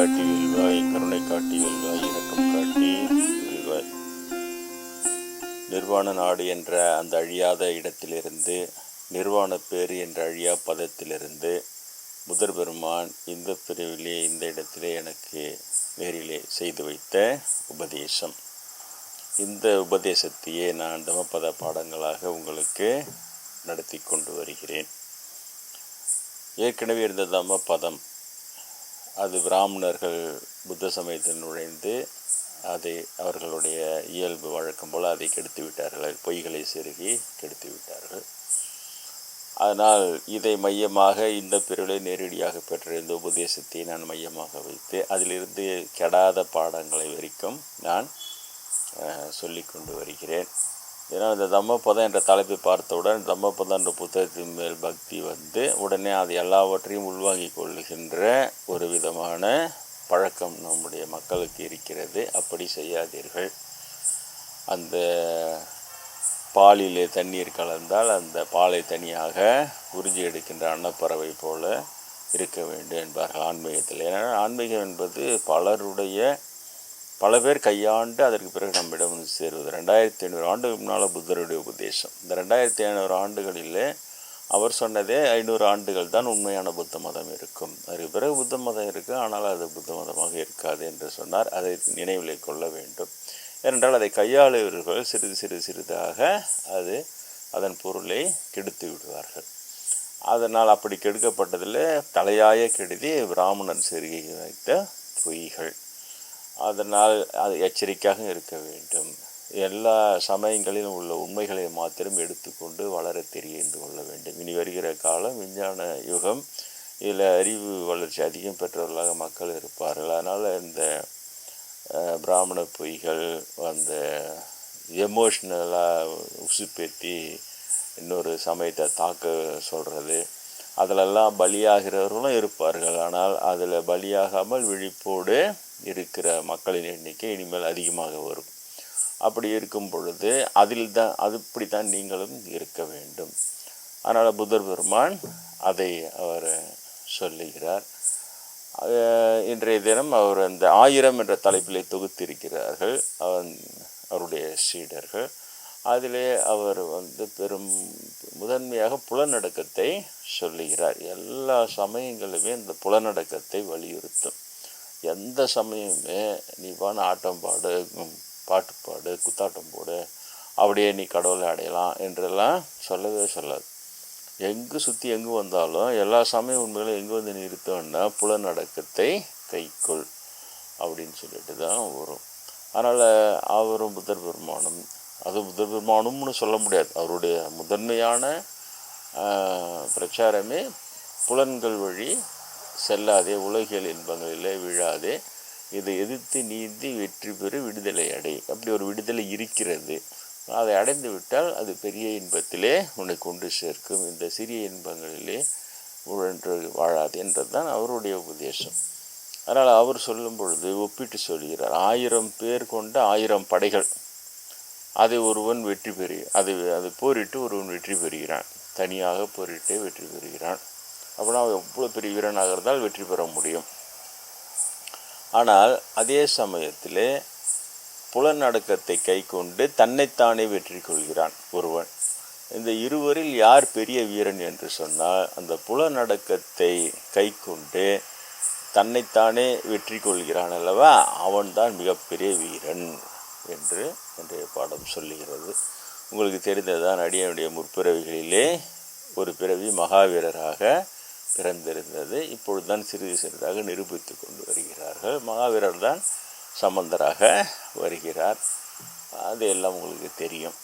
காட்டி வெல்வாய் கருணை காட்டி வெல்வாய் இரக்கம் காட்டி வெல்வாய் நிர்வாண நாடு என்ற அந்த அழியாத இடத்திலிருந்து நிர்வாண பேறு என்ற அழியா பதத்திலிருந்து முதற் பெருமான் இந்த பிரிவிலே இந்த இடத்திலே எனக்கு நேரிலே செய்து வைத்த உபதேசம். இந்த உபதேசத்தையே நான் தமப்பத பாடங்களாக உங்களுக்கு நடத்தி கொண்டு வருகிறேன். ஏற்கனவே இருந்த தம பதம் அது பிராமணர்கள் புத்த சமயத்தில் நுழைந்து அதை அவர்களுடைய இயல்பு வழக்கம் போல் அதை கெடுத்து விட்டார்கள். பொய்களை செருகி கெடுத்து விட்டார்கள். அதனால் இதை மையமாக இந்த பிரிவை நேரடியாக பெற்ற இந்த உபதேசத்தை நான் மையமாக வைத்து அதிலிருந்து கெடாத பாடங்களை வரைக்கும் நான் சொல்லி கொண்டு வருகிறேன். ஏன்னா இந்த தம்மபதம் என்ற தலைப்பை பார்த்தவுடன் தம்மபதம் என்ற புத்தகத்தின் மேல் பக்தி வந்து உடனே அது எல்லாவற்றையும் உள்வாங்கிக் கொள்ளுகின்ற ஒரு விதமான பழக்கம் நம்முடைய மக்களுக்கு இருக்கிறது. அப்படி செய்யாதீர்கள். அந்த பாலிலே தண்ணீர் கலந்தால் அந்த பாலை தனியாக உறிஞ்சி எடுக்கின்ற அன்னப்பறவை போல இருக்க வேண்டும் என்பார்கள் ஆன்மீகத்தில். ஏன்னா ஆன்மீகம் என்பது பலருடைய பல பேர் கையாண்டு அதற்கு பிறகு நம்மிடம் வந்து சேருவது. ரெண்டாயிரத்தி ஐநூறு ஆண்டுக்கு முன்னால் புத்தருடைய உபதேசம். இந்த ரெண்டாயிரத்தி ஐநூறு ஆண்டுகளில் அவர் சொன்னதே ஐநூறு ஆண்டுகள் தான் உண்மையான புத்த மதம் இருக்கும். அதற்கு பிறகு புத்த மதம் இருக்குது ஆனால் அது புத்த மதமாக இருக்காது என்று சொன்னார். அதை நினைவில் கொள்ள வேண்டும். ஏனென்றால் அதை கையாளுவர்கள் சிறிது சிறிது சிறிதாக அது அதன் பொருளை கெடுத்து விடுவார்கள். அதனால் அப்படி கெடுக்கப்பட்டதில் தலையாய கெடுதி பிராமணன் செருகி வைத்த பொய்கள். அதனால் அது எச்சரிக்கையாக இருக்க வேண்டும். எல்லா சமயங்களிலும் உள்ள உண்மைகளை மாத்திரம் எடுத்துக்கொண்டு வளர தெரிந்து கொள்ள வேண்டும். இனி வருகிற காலம் விஞ்ஞான யுகம் இதில் அறிவு வளர்ச்சி அதிகம் பெற்றவர்களாக மக்கள் இருப்பார்கள். அதனால் இந்த பிராமண பொய்கள் அந்த எமோஷ்னலாக உசுப்பேற்றி இன்னொரு சமயத்தை தாக்க சொல்கிறது அதிலெல்லாம் பலியாகிறவர்களும் இருப்பார்கள். ஆனால் அதில் பலியாகாமல் விழிப்போடு இருக்கிற மக்களின் எண்ணிக்கை இனிமேல் அதிகமாக வரும். அப்படி இருக்கும் பொழுது அதில் தான் அதுப்படி தான் நீங்களும் இருக்க வேண்டும். அதனால் புத்தர் பெருமான் அதை அவர் சொல்லுகிறார். இன்றைய தினம் அவர் அந்த ஆயிரம் என்ற தலைப்பிலே தொகுத்திருக்கிறார்கள். அவன் அவருடைய சீடர்கள். அதிலே அவர் வந்து பெரும் முதன்மையாக புலநடக்கத்தை சொல்லுகிறார். எல்லா சமயங்களுமே இந்த புலநடக்கத்தை வலியுறுத்தும். எந்த சமயமே நீ வான ஆட்டம் பாடு பாட்டு பாடு குத்தாட்டம் போடு அப்படியே நீ கடவுளை அடையலாம் என்றெல்லாம் சொல்லவே சொல்லாது. எங்கு சுற்றி எங்கு வந்தாலும் எல்லா சமய உண்மைகளும் எங்கே வந்து நிறுத்தோன்னா புலநடக்கத்தை கைக்குள் அப்படின்னு சொல்லிட்டு தான் வரும். அதனால் அவரும் புத்தர் பெருமானம் அது புத்தர் பெருமானம்னு சொல்ல முடியாது. அவருடைய முதன்மையான பிரச்சாரமே புலன்கள் வழி செல்லாதே உலகியல் இன்பங்களிலே விழாதே. இதை எதிர்த்து நீந்தி வெற்றி பெறு விடுதலை அடை. அப்படி ஒரு விடுதலை இருக்கிறது. அதை அடைந்து விட்டால் அது பெரிய இன்பத்திலே உன்னை கொண்டு சேர்க்கும். இந்த சிறிய இன்பங்களிலே உழன்று வாழாது என்றது தான் அவருடைய உபதேசம். அதனால் அவர் சொல்லும் பொழுது ஒப்பிட்டு சொல்கிறார் ஆயிரம் பேர் கொண்ட ஆயிரம் படைகள். அதை ஒருவன் வெற்றி பெறு அது அது போரிட்டு ஒருவன் வெற்றி பெறுகிறான். தனியாக போரிட்டே வெற்றி பெறுகிறான். அப்படின்னா எவ்வளோ பெரிய வீரனாக இருந்தால் வெற்றி பெற முடியும். ஆனால் அதே சமயத்தில் புலநடக்கத்தை கை கொண்டு தன்னைத்தானே வெற்றி கொள்கிறான் ஒருவன். இந்த இருவரில் யார் பெரிய வீரன் என்று சொன்னால் அந்த புலநடக்கத்தை கை கொண்டு தன்னைத்தானே வெற்றி கொள்கிறான் அல்லவா? அவன்தான் மிகப்பெரிய வீரன் என்று இன்றைய பாடம் சொல்லுகிறது. உங்களுக்கு தெரிந்ததுதான் அடியனுடைய முற்பிறவிகளிலே ஒரு பிறவி மகாவீரராக பிறந்திருந்தது இப்பொழுதுதான் சிறிது சிறிதாக நிரூபித்து கொண்டு வருகிறார்கள். மகாவீரர் தான் சம்பந்தராக வருகிறார். அது எல்லாம் உங்களுக்கு தெரியும்.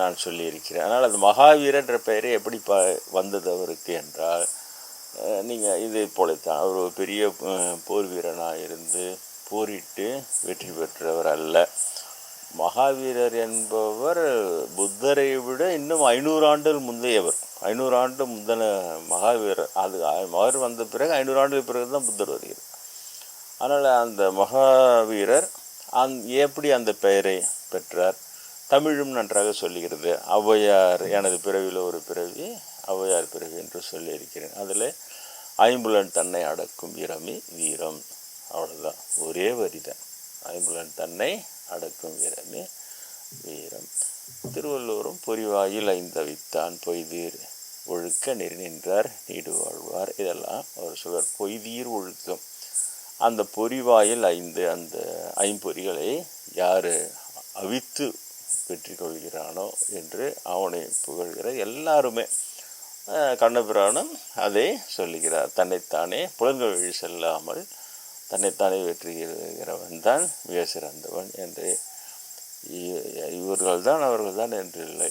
நான் சொல்லியிருக்கிறேன். அதனால் அது மகாவீரன்ற பெயரை எப்படி ப வந்தது அவருக்கு என்றால் நீங்கள் இதே போலத்தான். அவர் ஒரு பெரிய போர் வீரனாக இருந்து போரிட்டு வெற்றி பெற்றவர் அல்ல. மகாவீரர் என்பவர் புத்தரை விட இன்னும் ஐநூறு ஆண்டுகள் முந்தையவர். ஐநூறு ஆண்டு முந்தின மகாவீரர் அது மகர் வந்த பிறகு ஐநூறு ஆண்டுக்கு பிறகு தான் புத்தர் வருகிறார். அதனால் அந்த மகாவீரர் அந் எப்படி அந்த பெயரை பெற்றார்? தமிழும் நன்றாக சொல்லுகிறது. ஔவையார் எனது பிறவியில் ஒரு பிறவி ஔவையார் பிறவி என்று சொல்லியிருக்கிறேன். அதில் ஐம்புலன் தன்னை அடக்கும் வீரமி வீரம். அவ்வளோதான் ஒரே வரி தான் ஐம்புலன் தன்னை அடக்கும் இரமி வீரம். திருவள்ளுவரும் பொறிவாயில் ஐந்தவித்தான் பொய்தீர் ஒழுக்க நெறி நின்றார் நீடு வாழ்வார். இதெல்லாம் அவர் சொல்வார். பொய்தீர் ஒழுக்கம். அந்த பொறிவாயில் ஐந்து அந்த ஐம்பொறிகளை யார் அவித்து வெற்றி கொள்கிறானோ என்று அவனை புகழ்கிற எல்லாருமே கண்ணபிரானும் அதை சொல்லுகிறார். தன்னைத்தானே புலன்கள் வழி செல்லாமல் தன்னைத்தானே வெற்றிகிறவன் தான் மிக சிறந்தவன் என்று இவர்கள் தான் அவர்கள் தான் என்று இல்லை.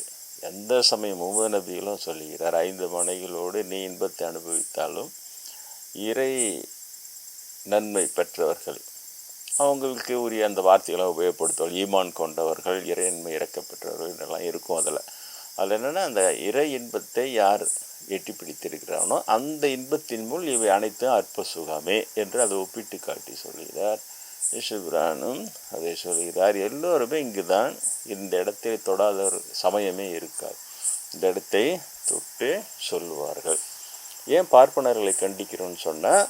எந்த சமயம் முகமது நபிகளும் சொல்லுகிறார் ஐந்து மனைகளோடு நீ இன்பத்தை அனுபவித்தாலும் இறை நன்மை பெற்றவர்கள் அவங்களுக்கு உரிய அந்த வார்த்தைகளை உபயோகப்படுத்துவார்கள். ஈமான் கொண்டவர்கள் இறையின்மை இறக்கப்பெற்றவர்கள் இதெல்லாம் இருக்கும் அதில். அதில் என்னென்னா அந்த இறை இன்பத்தை யார் எட்டி பிடித்திருக்கிறானோ அந்த இன்பத்தின் மூல் இவை அனைத்தும் அற்ப சுகமே என்று அதை ஒப்பிட்டு காட்டி சொல்கிறார். யேசுபிரானும் அதை சொல்கிறார் எல்லோருமே இங்கு தான் இந்த இடத்தை தொடாத ஒரு சமயமே இருக்காது. இந்த இடத்தை தொட்டு சொல்லுவார்கள். ஏன் பார்ப்பனர்களை கண்டிக்கிறோன்னு சொன்னால்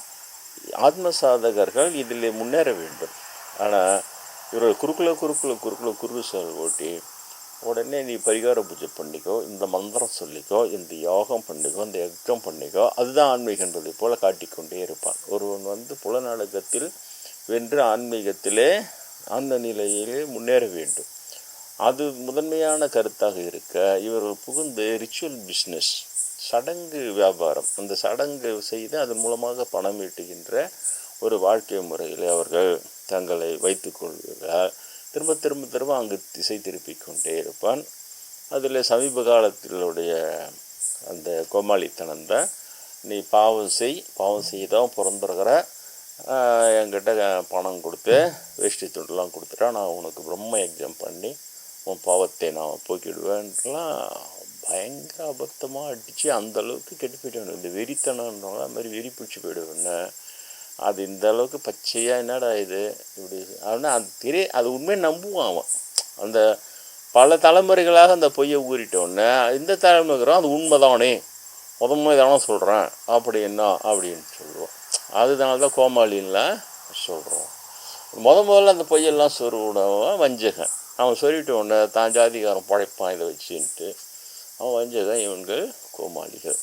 ஆத்ம சாதகர்கள் இதில் முன்னேற வேண்டும். ஆனால் இவர்கள் குறுக்குல குறுக்குல குறுக்குல குறுக்கு சொல் ஓட்டி உடனே நீ பரிகார பூஜை பண்ணிக்கோ இந்த மந்திரம் சொல்லிக்கோ இந்த யோகம் பண்ணிக்கோ இந்த யக்கம் பண்ணிக்கோ. அதுதான் ஆன்மீகம் என்பதை போல காட்டிக்கொண்டே இருப்பான். ஒருவன் வந்து புலநாடகத்தில் வென்று ஆன்மீகத்திலே அந்த நிலையிலே முன்னேற வேண்டும். அது முதன்மையான கருத்தாக இருக்க இவர்கள் புகுந்து ரிச்சுவல் பிஸ்னஸ் சடங்கு வியாபாரம் அந்த சடங்கு செய்து அதன் மூலமாக பணம் ஈட்டுகின்ற ஒரு வாழ்க்கை முறையில் அவர்கள் தங்களை வைத்து கொள்கிறார். திரும்ப திரும்ப திரும்ப அங்கு திசை திருப்பி கொண்டே இருப்பான். அதில் சமீப காலத்திலுடைய அந்த கோமாளித்தனம் தான் நீ பாவம் செய் பாவம் செய்தான் பிறந்திருக்கிற என்கிட்ட பணம் கொடுத்து வேஷ்டி துண்டெல்லாம் கொடுத்துட்டா நான் உனக்கு பிரம்ம எக்ஸாம் பண்ணி உன் பாவத்தை நான் போக்கிடுவேன்லாம் பயங்கர அபத்தமாக அடித்து அந்தளவுக்கு கெட்டு போயிட்டானு இந்த வெறித்தனன்றவங்க அது மாதிரி வெறி பிடிச்சி போயிடுவேன்னு அது இந்த அளவுக்கு பச்சையாக என்னடா இது? இப்படி ஆனால் அது தெரிய அது உண்மையை நம்புவான் அவன். அந்த பல தலைமுறைகளாக அந்த பொய்யை ஊறிட்டோன்னே இந்த தலைமுறைக்கிறோம் அது உண்மைதானே? முதன்மை தானே சொல்கிறேன் அப்படி என்ன? அப்படின்னு சொல்லுவோம் அதனால தான் கோமாளின்லாம் சொல்கிறோம் முத முதல்ல அந்த பொய்யெல்லாம் சொருவிடவன் வஞ்சகன். அவன் சொல்லிட்ட உடனே தான் ஜாதிகாரன் பழைப்பான் இதை வச்சுன்ட்டு. அவன் வஞ்சகன் இவன்கள் கோமாளிகள்.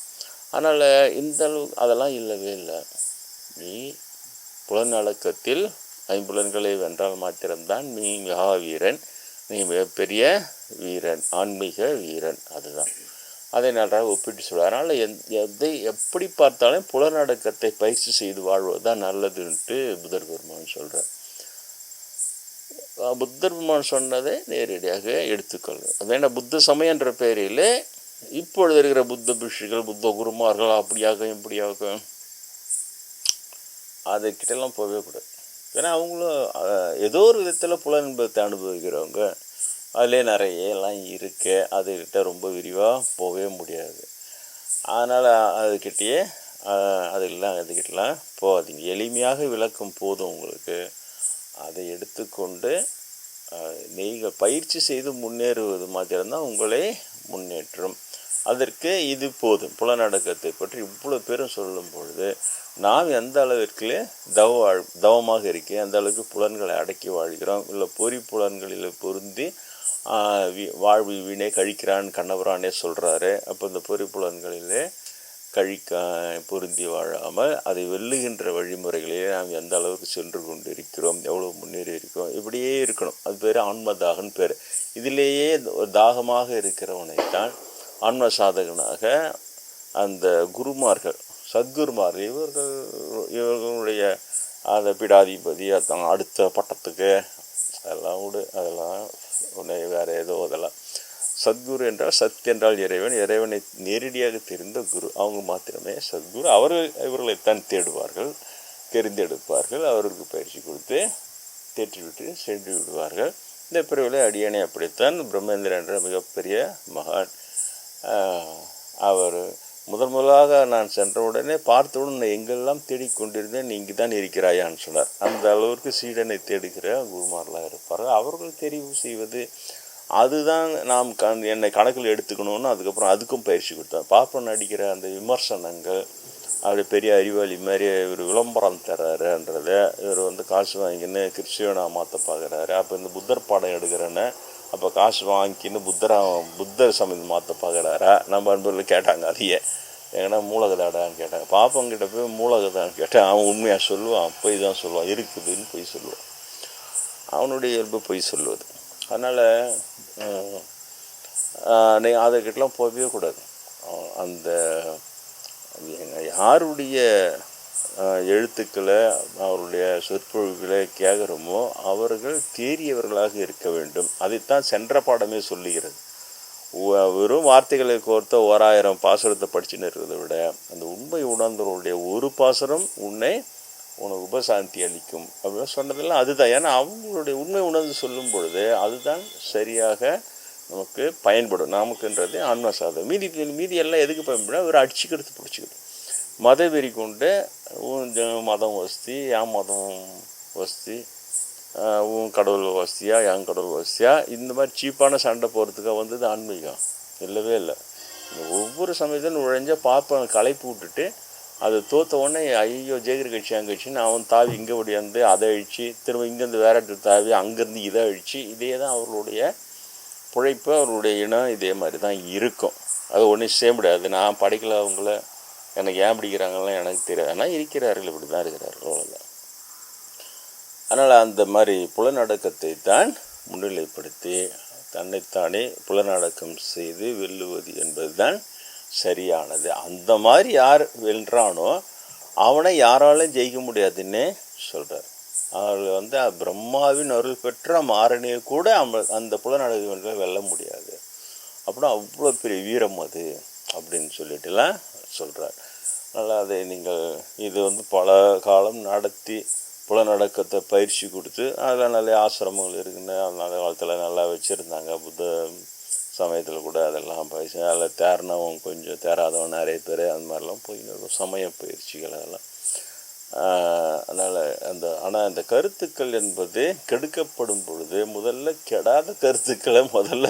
அதனால் இந்த அளவு அதெல்லாம் இல்லவே இல்லை. நீ புலநடக்கத்தில் ஐம்புலன்களை வென்றால் மாத்திரம்தான் நீ மகா வீரன் நீ மிகப்பெரிய வீரன் ஆன்மீக வீரன் அதுதான். அதை நன்றாக ஒப்பிட்டு சொல்லுவார் அதனால் எந் எதை எப்படி பார்த்தாலும் புலநடக்கத்தை பயிற்சி செய்து வாழ்வது தான் நல்லதுன்ட்டு புத்தர் பெருமான் சொல்கிறார் புத்தர் பெருமான் சொன்னதை நேரடியாக எடுத்துக்கொள்ளும் அதேனா புத்த சமயன்ற பெயரில் இப்பொழுது இருக்கிற புத்த பிஷுகள் புத்த குருமார்கள் அப்படியாக இப்படியாக அதுக்கிட்டலாம் போகவே கூடாது. ஏன்னா அவங்களும் ஏதோ ஒரு விதத்தில் புலன்பத்தை அனுபவிக்கிறவங்க. அதிலே நிறைய எல்லாம் இருக்கு. அதுக்கிட்ட ரொம்ப விரிவாக போகவே முடியாது. அதனால் அதுக்கிட்டேயே அதெல்லாம் அதுக்கிட்டலாம் போகாதீங்க. எளிமையாக விளக்கம் போதும் உங்களுக்கு. அதை எடுத்துக்கொண்டு நீங்கள் பயிற்சி செய்து முன்னேறுவது மாத்திரம்தான் உங்களை முன்னேற்றும். அதற்கு இது போதும். புலநடக்கத்தை பற்றி இவ்வளோ பேரும் சொல்லும் பொழுது நாம் எந்த அளவிற்கு தவ வாழ் தவமாக இருக்கேன் அந்த அளவுக்கு புலன்களை அடக்கி வாழ்கிறோம். இல்லை பொறி புலன்களில் பொருந்தி வாழ்வு வீணே கழிக்கிறான் கண்ணபுரானே சொல்கிறாரு அப்போ இந்த பொறிப்புலன்களிலே கழிக்க பொருந்தி வாழாமல் அதை வெல்லுகின்ற வழிமுறைகளிலே நாம் எந்த அளவுக்கு சென்று கொண்டு இருக்கிறோம் எவ்வளோ முன்னேறி இருக்கிறோம் இப்படியே இருக்கணும். அது பேர் ஆன்மதாகன் பேர். இதிலேயே தாகமாக இருக்கிறவனைத்தான் ஆன்ம சாதகனாக அந்த குருமார்கள் சத்குருமார்கள் இவர்கள் இவர்களுடைய அந்த பிடாதிபதி அதான் அடுத்த பட்டத்துக்கு அதெல்லாம் விடு அதெல்லாம் உன்னை வேறு ஏதோ அதெல்லாம் சத்குரு என்றால் சத் என்றால் இறைவன் இறைவனை நேரடியாக தெரிந்த குரு. அவங்க மாத்திரமே சத்குரு. அவர்கள் இவர்களைத்தான் தேடுவார்கள் தெரிந்தெடுப்பார்கள். அவருக்கு பயிற்சி கொடுத்து தேற்றிவிட்டு சென்று விடுவார்கள். இந்த பிரிவில் அடியானை அப்படித்தான் பிரம்மேந்திரன் என்ற மிகப்பெரிய மகான் அவர் முதன் முதலாக நான் சென்றவுடனே பார்த்தவுடன் நான் எங்கெல்லாம் தேடிக்கொண்டிருந்தேன் கொண்டிருந்தேன் இங்கே தான் இருக்கிறாயான்னு சொன்னார். அந்த அளவிற்கு சீடனை தேடுகிற குருமாரெலாம் இருப்பார் அவர்கள் தெரிவு செய்வது அதுதான் நாம் கண் என்னை கணக்கில் எடுத்துக்கணும்னு அதுக்கப்புறம் அதுக்கும் பயிற்சி கொடுத்தார். பார்ப்பன் அடிக்கிற அந்த விமர்சனங்கள் அப்படி பெரிய அறிவாளி மாதிரி இவர் விளம்பரம் தர்றாருன்றத இவர் வந்து காசு வாங்கின்னு கிறிஸ்டியனாக மாற்ற பார்க்குறாரு. அப்போ இந்த புத்தர் பாடம் எடுக்கிறேன்னு அப்போ காசு வாங்கின்னு புத்தரா புத்தர் சமயம் மாற்ற பார்க்குறாரா நம்ம அன்பர்கள் கேட்டாங்க அதையே. ஏன்னா மூலகதாடான்னு கேட்டாங்க. பாப்பங்கிட்ட போய் மூலகதான்னு கேட்டேன் அவன் உண்மையாக சொல்லுவான் போய் தான் சொல்லுவான் இருக்குதுன்னு போய் சொல்லுவான் அவனுடைய இயல்பு பொய் சொல்லுவது. அதனால் நீ அதுக்கிட்டலாம் போகவே கூடாது. அந்த யாருடைய எழுத்துக்களை அவருடைய சொற்பொழிவுகளை கேட்குறோமோ அவர்கள் தேறியவர்களாக இருக்க வேண்டும். அதைத்தான் சென்ற பாடமே சொல்லுகிறது. வெறும் வார்த்தைகளை கோர்த்த ஓராயிரம் பாசுரத்தை படிச்சுன்னு இருக்கிறத விட அந்த உண்மை உணர்ந்தவருடைய ஒரு பாசுரம் உன்னை உனக்கு உபசாந்தி அளிக்கும். அப்படின்னு சொன்னதெல்லாம் அதுதான். ஏன்னா அவங்களுடைய உண்மை உணர்ந்து சொல்லும் பொழுது அதுதான் சரியாக நமக்கு பயன்படும். நமக்குன்றது ஆன்ம சாதம். மீதி மீதி எல்லாம் எதுக்கு பயன்படும் ஒரு அடிச்சுக்கிறது பிடிச்சிக்கிடும் மதவெறி கொண்டு உன் மதம் வசதி என் மதம் வசதி உன் கடவுள் வசதியா என் கடவுள் வசதியா? இந்த மாதிரி சீப்பான சண்டை போகிறதுக்காக வந்தது ஆன்மீகம். இல்லவே இல்லை. ஒவ்வொரு சமயத்திலும் நுழைஞ்ச பார்ப்பேன் களைப்பு விட்டுட்டு அது தோத்த உடனே ஐயோ ஜெயிக்கிற கட்சி அங்கே கட்சின்னு அவன் தாவி இங்கே ஓடியாந்து அதை அழிச்சு திரும்ப இங்கேருந்து வேற தாவி அங்கேருந்து இதை அழிச்சு இதே தான் அவர்களுடைய பிழைப்பு அவர்களுடைய இனம் இதே மாதிரி தான் இருக்கும். அது ஒன்றும் செய்ய முடியாது. நான் படிக்கல அவங்கள. எனக்கு ஏன் பிடிக்கிறாங்கலாம் எனக்கு தெரியாது. ஆனால் இருக்கிறார்கள் இப்படி தான் இருக்கிறார்கள் அவ்வளோதான் அதனால் அந்த மாதிரி புலநடக்கத்தை தான் முன்னிலைப்படுத்தி தன்னைத்தானே புலநடக்கம் செய்து வெல்லுவது என்பதுதான் சரியானது. அந்த மாதிரி யார் வெல்றானோ அவனை யாராலும் ஜெயிக்க முடியாதுன்னே சொல்கிறார் அவர்கள் வந்து பிரம்மாவின் அருள் பெற்ற மாறனையை கூட அவ- அந்த புலனடக்கங்களை வெல்ல முடியாது. அப்படின்னா அவ்வளோ பெரிய வீரம் அது அப்படின்னு சொல்லிட்டுலாம் சொல்கிறார் அதனால் அதை நீங்கள் இது வந்து பல காலம் நடத்தி புலநடக்கத்தை பயிற்சி கொடுத்து அதில் நிறைய ஆசிரமங்கள் இருக்குன்னு அந்த காலத்தில் நல்லா வச்சுருந்தாங்க. புத்த சமயத்தில் கூட அதெல்லாம் பயிற்சி அதில் தேர்னவன் கொஞ்சம் தேராதவன் நிறைய பேர் அந்த மாதிரிலாம் போய் சமய பயிற்சிகள் அதெல்லாம். அதனால் அந்த ஆனால் அந்த கருத்துக்கள் என்பது கெடுக்கப்படும் பொழுது முதல்ல கெடாத கருத்துக்களை முதல்ல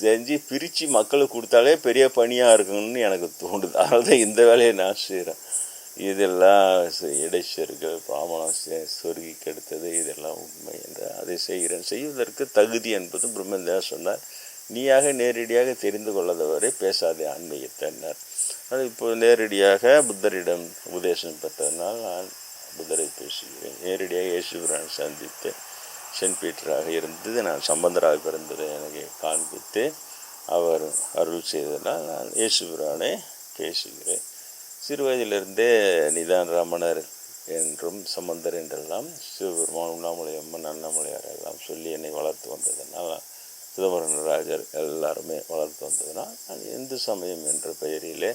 செஞ்சு பிரித்து மக்களுக்கு கொடுத்தாலே பெரிய பணியாக இருக்கும்னு எனக்கு தோணுது. அதனால தான் இந்த வேலையை நான் செய்கிறேன் இதெல்லாம் செ- இடைச்சர்கள் பிராமணம் செ- சொருகி கெடுத்தது இதெல்லாம் உண்மை என்று அதை செய்கிறேன். செய்வதற்கு தகுதி என்பது பிரம்மந்தேவன் சொன்னார். நீயாக நேரடியாக தெரிந்து கொள்ளாதவரை பேசாதே ஆன்மீகத்தினர் அது இப்போ நேரடியாக புத்தரிடம் உபதேசம் பெற்றதனால் நான் புத்தரை பேசுகிறேன். நேரடியாக இயேசுபிரான் சந்தித்து சென்ட் பீட்டராக இருந்தது. நான் சம்பந்தராக பிறந்ததை எனக்கு காண்பித்து அவர் அருள் செய்ததனால் நான் இயேசுபிரானை பேசுகிறேன். சிறு வயதிலிருந்தே நிதான் ரமணர் என்றும் சம்பந்தர் என்றெல்லாம் சிவபெருமான் உண்ணாமலை அம்மன் அண்ணாமலையார் எல்லாம் சொல்லி என்னை வளர்த்து வந்ததனால் சிதம்பரம் ராஜர் எல்லாருமே வளர்த்து வந்ததுனால் நான் இந்து சமயம் என்ற பெயரிலே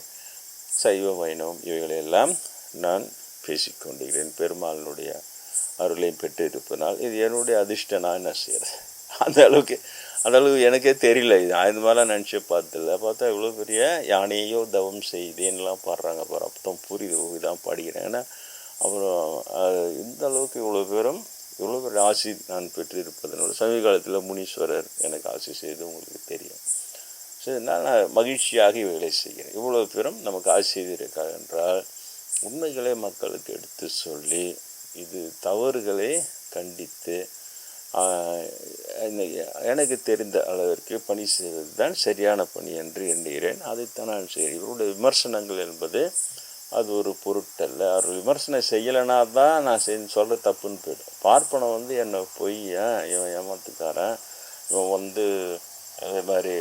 சைவ வைணவம் இவைகளையெல்லாம் நான் பேசிக்கொண்டிருக்கிறேன். பெருமாளினுடைய அருளையும் பெற்றிருப்பதனால் இது என்னுடைய அதிர்ஷ்டம் நான் என்ன செய்கிறேன் அந்த அளவுக்கு அந்த அளவுக்கு எனக்கே தெரியல இது. நான் இது மாதிரிலாம் நினச்சி பார்த்ததில்ல. பார்த்தா இவ்வளோ பெரிய யானையோ தவம் செய்தேன்னுலாம் பாடுறாங்க பாரு. அப்போ தான் புரியுது இதான் படிக்கிறேன் ஏன்னா அப்புறம் இந்த அளவுக்கு இவ்வளோ பேரும் இவ்வளோ பெரிய ஆசி நான் பெற்றிருப்பதனோட சமீப காலத்தில் முனீஸ்வரர் எனக்கு ஆசி செய்து உங்களுக்கு தெரியும். சரி நான் மகிழ்ச்சியாக வேலை செய்கிறேன். இவ்வளோ பேரும் நமக்கு ஆசி செய்திருக்காங்க என்றால் உண்மைகளை மக்களுக்கு எடுத்து சொல்லி இது தவறுகளை கண்டித்து என்ன- எனக்கு தெரிந்த அளவிற்கு பணி செய்வது தான் சரியான பணி என்று எண்ணுகிறேன். அதைத்தான் நான் செய்கிறேன். இவருடைய விமர்சனங்கள் என்பது அது ஒரு பொருட்டல்ல. அவர் விமர்சனம் செய்யலைனா தான் நான் செஞ்சு சொல்கிற தப்புன்னு போயிடும். பார்ப்பனம் வந்து என்னை பொய்யன் இவன் ஏமாத்துக்காரன். இவன் வந்து அதே மாதிரி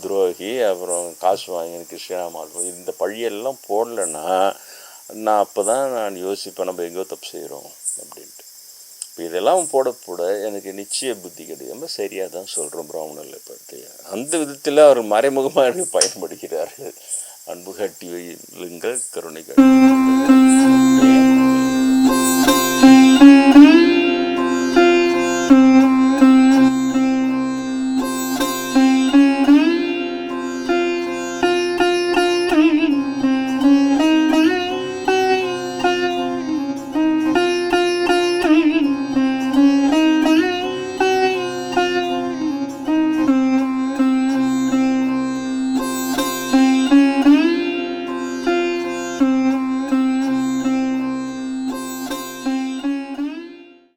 துரோகி அப்புறம் காசு வாங்கினு கிருஷ்ணாமால் இந்த பழியெல்லாம் போடலைன்னா நான் அப்போ தான் நான் யோசிப்பேன் நம்ம எங்கேயோ தப்பு செய்கிறோம் அப்படின்ட்டு. இப்போ இதெல்லாம் போட போட எனக்கு நிச்சய புத்தி கிடையாம சரியாக தான் சொல்கிறோம் பிராமணர்களை பற்றி அந்த விதத்தில் அவர் மறைமுகமாக பயன்படுகிறார்கள் அன்பு கட்டி வைலுங்கள் கருணை கட்டி